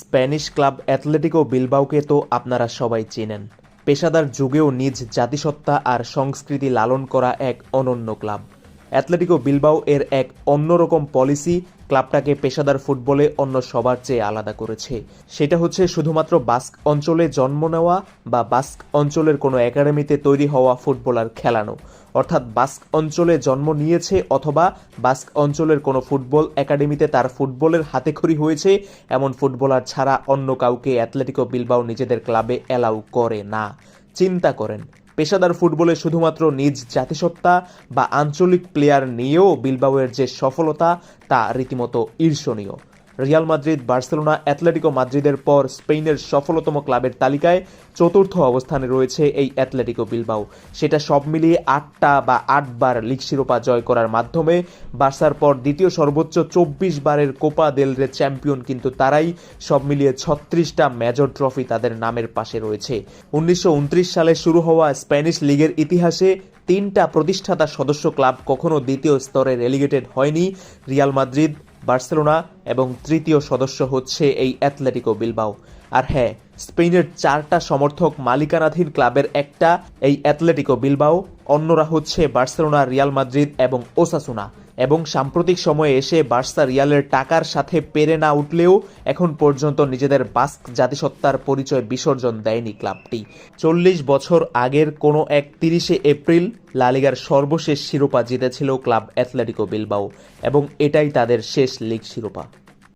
Spanish club Atletico বিলবাউকে তো আপনারা সবাই চেনেন। পেশাদার যুগেও নিজ জাতিসত্তা আর সংস্কৃতি লালন করা এক অনন্য ক্লাব। অ্যাথলেটিকো বিলবাও এর এক অন্যরকম পলিসি, ক্লাবটাকে পেশাদার ফুটবলে অন্য সবার চেয়ে আলাদা করেছে। সেটা হচ্ছে শুধুমাত্র বাস্ক অঞ্চলে জন্ম নেওয়া বা বাস্ক অঞ্চলের কোনো একাডেমিতে তৈরি হওয়া ফুটবলার খেলানো। অর্থাৎ বাস্ক অঞ্চলে জন্ম নিয়েছে অথবা বাস্ক অঞ্চলের কোনো ফুটবল একাডেমিতে তার ফুটবলের হাতেখড়ি হয়েছে, এমন ফুটবলার ছাড়া অন্য কাউকে অ্যাথলেটিকো বিলবাও নিজেদের ক্লাবে অ্যালাউ করে না। চিন্তা করেন পেশাদার ফুটবলে শুধুমাত্র নিজ জাতিসত্তা বা আঞ্চলিক প্লেয়ার নিয়েও বিলবাউয়ের যে সফলতা, তা রীতিমতো ঈর্ষণীয়। রিয়াল মাদ্রিদ, বার্সেলোনা অ্যাথলেটিকো মাদ্রিদের পর স্পেনের সফলতম ক্লাবের তালিকায় চতুর্থ অবস্থানে রয়েছে এই অ্যাথলেটিকো বিলবাও। সেটা সব মিলিয়ে আটটা বা আটবার লিগ শিরোপা জয় করার মাধ্যমে বার্সার পর দ্বিতীয় সর্বোচ্চ চব্বিশ বারের কোপা দেল রে চ্যাম্পিয়ন কিন্তু তারাই সব মিলিয়ে ছত্রিশটা মেজর ট্রফি তাদের নামের পাশে রয়েছে। উনিশশো উনত্রিশ সালে শুরু হওয়া স্প্যানিশ লিগের ইতিহাসে তিনটা প্রতিষ্ঠাতা সদস্য ক্লাব কখনো দ্বিতীয় স্তরে রেলিগেটেড হয়নি। রিয়াল মাদ্রিদ বার্সেলোনা এবং তৃতীয় সদস্য হচ্ছে এই অ্যাথলেটিকো বিলবাও। আর হ্যাঁ স্পেনের চারটা সমর্থক মালিকানাধীন ক্লাবের একটা, এই অ্যাথলেটিকো বিলবাও, অন্যরা হচ্ছে বার্সেলোনা, রিয়াল মাদ্রিদ এবং ওসাসুনা। এবং সাম্প্রতিক সময়ে এসে বার্সা রিয়ালের টাকার সাথে পেরে না উঠলেও এখন পর্যন্ত নিজেদের বাস্ক জাতিসত্তার পরিচয় বিসর্জন দেয়নি ক্লাবটি। চল্লিশ বছর আগের কোনো এক তিরিশে এপ্রিল লালিগার সর্বশেষ শিরোপা জিতেছিল ক্লাব অ্যাথলেটিকো বিলবাও এবং এটাই তাদের শেষ লিগ শিরোপা।